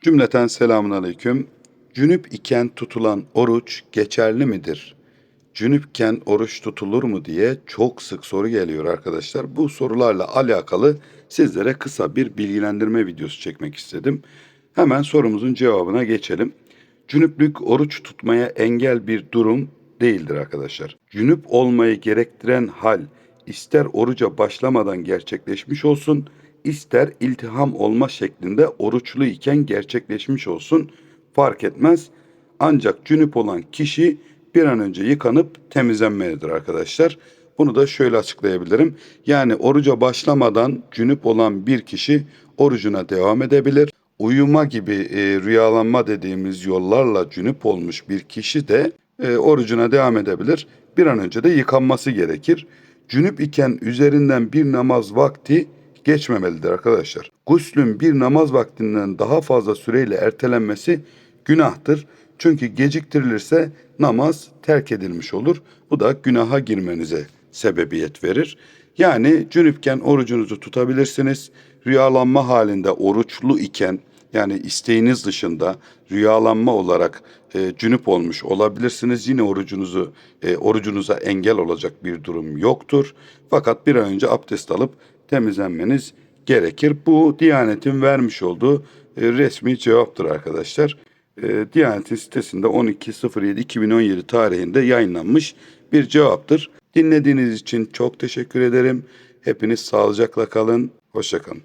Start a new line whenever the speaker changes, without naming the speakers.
Cümleten selamun aleyküm. Cünüp iken tutulan oruç geçerli midir? Cünüpken oruç tutulur mu diye çok sık soru geliyor arkadaşlar. Bu sorularla alakalı sizlere kısa bir bilgilendirme videosu çekmek istedim. Hemen sorumuzun cevabına geçelim. Cünüplük oruç tutmaya engel bir durum değildir arkadaşlar. Cünüp olmayı gerektiren hal ister oruca başlamadan gerçekleşmiş olsun, ister iltiham olma şeklinde oruçlu iken gerçekleşmiş olsun fark etmez. Ancak cünüp olan kişi bir an önce yıkanıp temizlenmelidir arkadaşlar. Bunu da şöyle açıklayabilirim. Yani oruca başlamadan cünüp olan bir kişi orucuna devam edebilir. Uyuma gibi e, rüyalanma dediğimiz yollarla cünüp olmuş bir kişi de e, orucuna devam edebilir. Bir an önce de yıkanması gerekir. Cünüp iken üzerinden bir namaz vakti geçmemelidir arkadaşlar. Guslün bir namaz vaktinden daha fazla süreyle ertelenmesi günahtır. Çünkü geciktirilirse namaz terk edilmiş olur. Bu da günaha girmenize sebebiyet verir. Yani cünüpken orucunuzu tutabilirsiniz. Rüyalanma halinde oruçlu iken yani isteğiniz dışında rüyalanma olarak e, cünüp olmuş olabilirsiniz. Yine orucunuzu e, orucunuza engel olacak bir durum yoktur. Fakat bir an önce abdest alıp temizlenmeniz gerekir. Bu Diyanet'in vermiş olduğu e, resmi cevaptır arkadaşlar. E, Diyanet'in sitesinde 12.07.2017 tarihinde yayınlanmış bir cevaptır. Dinlediğiniz için çok teşekkür ederim. Hepiniz sağlıcakla kalın. Hoşçakalın.